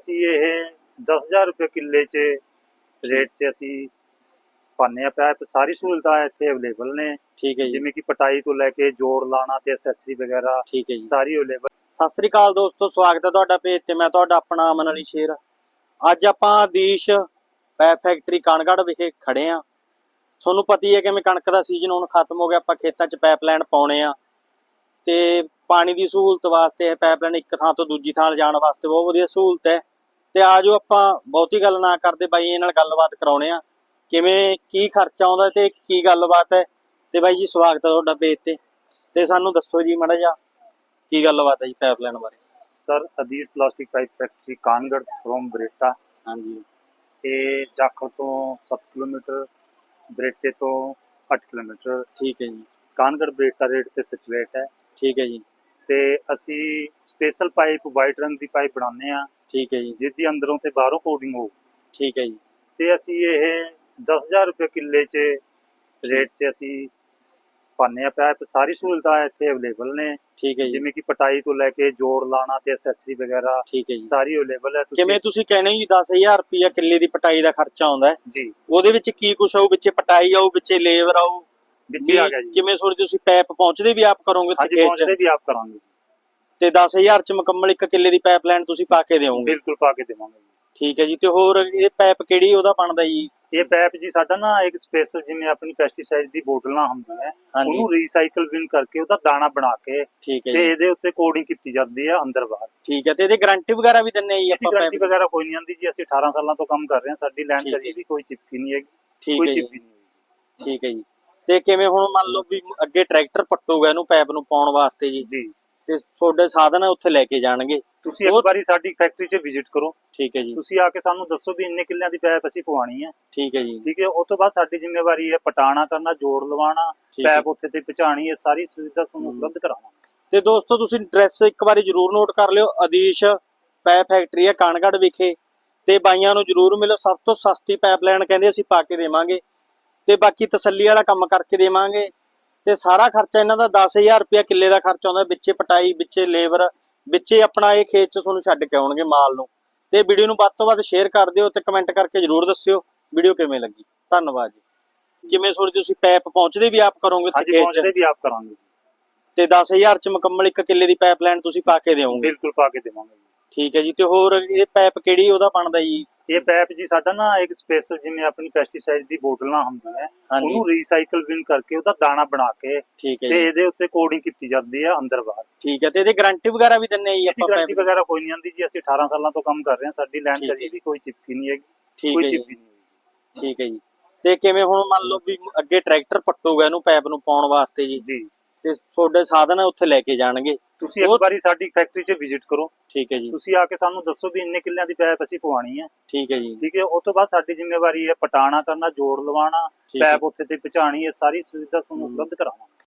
ਅਸੀਂ ਇਹ 10000 ਰੁਪਏ ਕਿੱਲੇ 'ਚ ਰੇਟ 'ਚ ਅਸੀਂ ਪਾਉਂਦੇ ਆ ਪੈਪ। ਸਾਰੀ ਸਹੂਲਤਾਂ ਇੱਥੇ ਅਵੇਲੇਬਲ ਨੇ। ਠੀਕ ਹੈ ਜੀ। ਜਿਵੇਂ ਕਿ ਪਟਾਈ ਤੋਂ ਲੈ ਕੇ ਜੋੜ ਲਾਣਾ ਤੇ ਐਕਸੈਸਰੀ ਵਗੈਰਾ ਠੀਕ ਹੈ ਜੀ। ਸਾਰੀ ਅਵੇਲੇਬਲ ਸਤਿ ਸ੍ਰੀ ਅਕਾਲ ਦੋਸਤੋ ਸਵਾਗਤ ਹੈ ਤੁਹਾਡਾ ਪੇਜ ਤੇ। ਮੈਂ ਤੁਹਾਡਾ ਆਪਣਾ ਅਮਨ ਅਲੀ ਸ਼ੇਰ। ਅੱਜ ਆਪਾਂ ਆਦੀਸ਼ ਪੈਪ ਫੈਕਟਰੀ ਕਾਨਗੜ ਵਿਖੇ ਖੜੇ ਆ ਤੁਹਾਨੂੰ ਪਤਾ ਹੀ ਹੈ ਕਿ ਮੈਂ ਕਣਕ ਦਾ ਸੀਜ਼ਨ ਹੁਣ ਖਤਮ ਹੋ ਗਿਆ। ਆਪਾਂ ਖੇਤਾਂ 'ਚ ਪਾਈਪਲਾਈਨ ਪਾਉਣੇ ਆ। ਤੇ ਪਾਣੀ ਦੀ ਸਹੂਲਤ ਵਾਸਤੇ ਪਾਈਪਲਾਈਨ ਇੱਕ ਥਾਂ ਤੋਂ ਦੂਜੀ ਥਾਂ ਲਿਜਾਣ ਵਾਸਤੇ ਬਹੁਤ ਵਧੀਆ ਸਹੂਲਤ ਹੈ। ਤੇ ਆਜੋ ਆਪਾਂ ਬਹੁਤੀ ਗੱਲ ਨਾ ਕਰਦੇ ਬਾਈ ਇਹ ਨਾਲ ਗੱਲਬਾਤ ਕਰਾਉਣੇ ਆ। ਕਿਵੇਂ ਕੀ ਖਰਚਾ ਆਉਂਦਾ ਤੇ ਕੀ ਗੱਲਬਾਤ ਹੈ? ਤੇ ਬਾਈ ਜੀ ਸਵਾਗਤ ਹੈ ਤੁਹਾਡਾ ਪੇਜ ਤੇ। ਤੇ ਸਾਨੂੰ ਦੱਸੋ ਜੀ ਮਾੜਾ ਜਿਹਾ ਕੀ ਗੱਲਬਾਤ ਹੈ ਜੀ ਪਾਈਪਲਾਈਨ ਬਾਰੇ? Sir ਅਦੀਸ plastic pipe factory Kangarh from Bareta. ਹਾਂਜੀ। ਇਹ ਜਾਖਲ ਤੋਂ 7 ਕਿਲੋਮੀਟਰ ਬਰੇਟੇ ਤੋਂ 8 ਕਿਲੋਮੀਟਰ। ਠੀਕ ਹੈ ਜੀ। ਕਾਨਗੜ ਬਰੇਟਾ ਰੇਟ ਤੇ ਸਿਚੁਏਟ ਹੈ। ਠੀਕ ਹੈ ਜੀ। ਤੇ ਅਸੀਂ ਸਪੈਸ਼ਲ ਪਾਈਪ ਵਾਈਟ ਰੰਗ ਦੀ ਪਾਈਪ ਬਣਾਉਂਦੇ ਆ ਠੀਕ ਹੈ ਜੀ। ਜਿਹਦੀ ਅੰਦਰੋਂ ਤੇ ਬਾਹਰੋਂ ਕੋਡਿੰਗ ਹੋਊ। ਠੀਕ ਹੈ ਜੀ। ਤੇ ਅਸੀਂ ਇਹ 10000 ਰੁਪਏ ਕਿੱਲੇ 'ਚ ਰੇਟ 'ਚ ਅਸੀਂ ਪਾਉਂਦੇ ਆ ਪੈਪ ਸਾਰੀ ਸਹੂਲਤਾਂ ਇੱਥੇ ਅਵੇਲੇਬਲ ਨੇ। ਠੀਕ ਹੈ ਜੀ। ਜਿਵੇਂ ਕਿ ਪਟਾਈ ਤੋਂ ਲੈ ਕੇ ਜੋੜ ਲਾਣਾ ਤੇ ਐਕਸੈਸਰੀ ਵਗੈਰਾ ਠੀਕ ਹੈ ਜੀ। ਸਾਰੀ ਅਵੇਲੇਬਲ ਹੈ। ਕਿਵੇਂ ਤੁਸੀਂ ਕਹਿੰਦੇ ਜੀ 10000 ਰੁਪਿਆ ਕਿੱਲੇ ਦੀ ਪਟਾਈ ਦਾ ਖਰਚਾ ਆਉਂਦਾ ਹੈ? ਜੀ। ਉਹਦੇ ਵਿੱਚ ਕੀ ਕੁਛ ਆਊ? ਵਿੱਚੇ ਪਟਾਈ ਆਊ ਵਿੱਚੇ ਲੇਬਰ ਆਊ? ਵਿੱਚ ਹੀ ਆ ਗਿਆ ਜੀ। ਕਿਵੇਂ ਸੋਚ ਤੁਸੀਂ ਪੈਪ ਪਹੁੰਚਦੇ ਵੀ ਆਪ ਕਰੋਗੇ ਹਾਂਜੀ? ਪਹੁੰਚਦੇ ਵੀ ਆਪ ਕਰਾਂਗੇ। ਤੇ 10000 ਚ ਮੁਕੰਮਲ ਇੱਕ ਕਿੱਲੇ ਦੀ ਪਾਈਪਲਾਈਨ ਤੁਸੀਂ ਪਾ ਕੇ ਦਿਓਗੇ? ਬਿਲਕੁਲ ਪਾ ਕੇ ਦੇਵਾਂਗੇ। ਠੀਕ ਹੈ ਜੀ ਤੇ ਹੋਰ ਇਹ ਪੈਪ ਕਿਹੜੀ ਉਹਦਾ ਬਣਦਾ ਜੀ? ਇਹ ਪੈਪ ਜੀ ਸਾਡਾ ਨਾ ਇੱਕ ਸਪੈਸ਼ਲ ਜਿਵੇਂ ਆਪਣੀ ਪੈਸਟੀਸਾਈਡ ਦੀ ਬੋਤਲਾਂ ਹੁੰਦੀਆਂ ਹੈ ਹਾਂਜੀ। ਉਹਨੂੰ ਰੀਸਾਈਕਲ ਬਿਨ ਕਰਕੇ ਉਹਦਾ ਦਾਣਾ ਬਣਾ ਕੇ ਠੀਕ ਹੈ ਤੇ ਜੀ। ਇਹਦੇ ਉੱਤੇ ਕੋਡਿੰਗ ਕੀਤੀ ਜਾਂਦੀ ਹੈ ਅੰਦਰ ਬਾਹਰ। ਠੀਕ ਹੈ ਤੇ ਇਹਦੀ ਗਾਰੰਟੀ ਵਗੈਰਾ ਵੀ ਦਿੰਨੇ ਜੀ ਇਹਦੀ ਆਪਾਂ ਗਾਰੰਟੀ ਪੈਪ ਵਗੈਰਾ ਕੋਈ ਨਹੀਂ ਆਂਦੀ ਜੀ ਅਸੀਂ 18 ਸਾਲਾਂ ਤੋਂ ਕੰਮ ਕਰ ਰਹੇ ਹਾਂ ਸਾਡੀ ਲੈਂਡ ਹੈ ਕਦੀ ਵੀ ਕੋਈ ਚਿਪਕੀ ਨਹੀਂ ਹੈਗੀ ਠੀਕ ਕੋਈ ਹੈ ਜੀ। ਚਿਪਕੀ ਨਹੀਂ ਹੋਈ ਠੀਕ ਹੈ ਜੀ। ਤੇ ਕਿਵੇਂ ਹੁਣ ਮੰਨ ਲਓ ਵੀ ਅੱਗੇ ਟਰੈਕਟਰ ਪੱਟੂਗਾ ਇਹਨੂੰ ਪੈਪ ਨੂੰ ਪਾਉਣ ਵਾਸਤੇ ਜੀ? ਜੀ। ਤੇ ਤੁਹਾਡੇ ਸਾਧਨ ਉੱਥੇ ਲੈ ਕੇ ਜਾਣਗੇ। ਤੁਸੀਂ ਇੱਕ ਵਾਰੀ ਸਾਡੀ ਫੈਕਟਰੀ 'ਚ ਵਿਜ਼ਿਟ ਕਰੋ। ਠੀਕ ਹੈ ਜੀ। ਤੁਸੀਂ ਆ ਕੇ ਸਾਨੂੰ ਦੱਸੋ ਵੀ ਇੰਨੇ ਕਿੱਲਿਆਂ ਦੀ ਪੈਪ ਅਸੀਂ ਪਵਾਣੀ ਹੈ। ਠੀਕ ਹੈ ਜੀ। ਠੀਕ ਹੈ ਉਸ ਤੋਂ ਬਾਅਦ ਸਾਡੀ ਜ਼ਿੰਮੇਵਾਰੀ ਹੈ ਪਟਾਣਾ ਕਰਨਾ ਜੋੜ ਹੈ। ਪੈਪ ਉੱਥੇ ਤੇ ਪਹੁੰਚਾਣੀ ਇਹ ਸਾਰੀ ਸੁਵਿਧਾ ਤੁਹਾਨੂੰ। ਉਪਲਬਧ ਕਰਾਵਾਂਗੇ। ਤੇ ਦੋਸਤੋ ਤੁਸੀਂ ਐਡਰੈਸ ਇੱਕ ਵਾਰੀ ਜਰੂਰ ਨੋਟ ਕਰ ਲਿਓ ਆਦੀਸ਼ ਪੈਪ ਫੈਕਟਰੀ ਹੈ ਕਾਨਗੜ ਵਿਖੇ। ਤੇ ਬਾਈਆਂ ਨੂੰ ਜਰੂਰ ਮਿਲੋ ਸਭ ਤੋਂ ਸਸਤੀ ਪਾਈਪਲਾਈਨ ਕਹਿੰਦੇ ਅਸੀਂ ਪਾ ਕੇ ਦੇਵਾਂਗੇ। ਤੇ ਬਾਕੀ ਤਸੱਲੀ ਵਾਲਾ ਕੰਮ ਕਰਕੇ ਦੇਵਾਂਗੇ। ਤੇ ਸਾਰਾ ਖਰਚਾ ਇਹਨਾਂ ਦਾ 10000 ਰੁਪਇਆ ਕਿੱਲੇ ਦਾ ਖਰਚਾ ਆਉਂਦਾ ਵਿੱਚੇ ਪਟਾਈ ਵਿੱਚੇ ਲੇਬਰ ਵਿੱਚੇ ਆਪਣਾ ਇਹ ਖੇਤ ਚ ਤੁਹਾਨੂੰ ਛੱਡ ਕੇ ਆਉਣਗੇ ਮਾਲ ਨੂੰ। ਤੇ ਵੀਡੀਓ ਨੂੰ ਵੱਧ ਤੋਂ ਵੱਧ ਸ਼ੇਅਰ ਕਰ ਦਿਓ ਤੇ ਕਮੈਂਟ ਕਰਕੇ ਜਰੂਰ ਦੱਸਿਓ। ਵੀਡੀਓ ਕਿਵੇਂ ਲੱਗੀ? ਧੰਨਵਾਦ ਜੀ। ਕਿਵੇਂ ਸੋਚ ਤੁਸੀਂ ਪੈਪ ਪਹੁੰਚਦੇ ਵੀ ਆਪ ਕਰੋਗੇ ਹਾਂਜੀ ਖੇਤ ਪਹੁੰਚਦੇ ਵੀ ਆਪ ਕਰਾਂਗੇ ਤੇ 10000 ਚ ਮੁਕੰਮਲ ਇੱਕ ਕਿੱਲੇ ਦੀ ਪਾਈਪਲਾਈਨ ਤੁਸੀਂ ਪਾ ਕੇ ਦਿਓਗੇ ਬਿਲਕੁਲ ਪਾ ਕੇ ਦੇਵਾਂਗੇ ਠੀਕ ਹੈ ਜੀ ਤੇ ਹੋਰ ਇਹ ਪੈਪ ਕਿਹੜੀ ਉਹਦਾ ਬਣਦਾ ਜੀ? ਇਹ ਪੈਪ ਜੀ ਸਾਡਾ ਨਾ ਇੱਕ ਸਪੈਸ਼ਲ ਜਿਵੇਂ ਆਪਣੀ ਪੈਸਟੀਸਾਈਡ ਦੀ ਬੋਤਲਾਂ ਹੁੰਦੀਆਂ ਹੈ ਹਾਂਜੀ। ਉਹਨੂੰ ਰੀਸਾਈਕਲ ਬਿਨ ਕਰਕੇ ਉਹਦਾ ਦਾਣਾ ਬਣਾ ਕੇ ਠੀਕ ਹੈ ਤੇ ਜੀ। ਇਹਦੇ ਉੱਤੇ ਕੋਡਿੰਗ ਕੀਤੀ ਜਾਂਦੀ ਹੈ ਅੰਦਰ ਬਾਹਰ। ਠੀਕ ਹੈ ਤੇ ਇਹਦੀ ਗਾਰੰਟੀ ਵਗੈਰਾ ਵੀ ਦਿੰਨੇ ਜੀ ਇਹਦੀ ਆਪਾਂ ਗਾਰੰਟੀ ਪੈਪ ਵਗੈਰਾ ਕੋਈ ਨਹੀਂ ਆਂਦੀ ਜੀ ਅਸੀਂ 18 ਸਾਲਾਂ ਤੋਂ ਕੰਮ ਕਰ ਰਹੇ ਹਾਂ ਸਾਡੀ ਲੈਂਡ ਹੈ ਕਦੀ ਵੀ ਕੋਈ ਚਿਪਕੀ ਨਹੀਂ ਹੈਗੀ ਠੀਕ ਕੋਈ ਹੈ ਜੀ। ਚਿਪਕੀ ਨਹੀਂ ਠੀਕ ਹੈ ਜੀ। ਤੇ ਕਿਵੇਂ ਹੁਣ ਮੰਨ ਲਓ ਵੀ ਅੱਗੇ ਟਰੈਕਟਰ ਪੱਟੂਗਾ ਇਹਨੂੰ ਪੈਪ ਨੂੰ ਪਾਉਣ ਵਾਸਤੇ ਜੀ? ਜੀ। ਤੇ ਤੁਹਾਡੇ ਸਾਧਨ ਉੱਥੇ ਲੈ ਕੇ ਜਾਣਗੇ? ਤੁਸੀਂ ਇੱਕ ਵਾਰੀ ਸਾਡੀ ਫੈਕਟਰੀ 'ਚ ਵਿਜ਼ਿਟ ਕਰੋ। ਠੀਕ ਹੈ ਜੀ। ਤੁਸੀਂ ਆ ਕੇ ਸਾਨੂੰ ਦੱਸੋ ਵੀ ਇੰਨੇ ਕਿੱਲਿਆਂ ਦੀ ਪੈਪ ਅਸੀਂ ਪਵਾਣੀ ਹੈ। ਠੀਕ ਹੈ ਜੀ। ਠੀਕ ਹੈ ਉਸ ਤੋਂ ਬਾਅਦ ਸਾਡੀ ਜ਼ਿੰਮੇਵਾਰੀ ਹੈ ਪਟਾਣਾ ਕਰਨਾ ਜੋੜ ਲਵਾਉਣਾ ਪੈਪ ਉੱਥੇ ਤੇ ਪਹੁੰਚਾਣੀ ਇਹ ਸਾਰੀ ਸੁਵਿਧਾ ਤੁਹਾਨੂੰ। ਉਪਲਬਧ ਕਰਾਵਾਂਗੇ।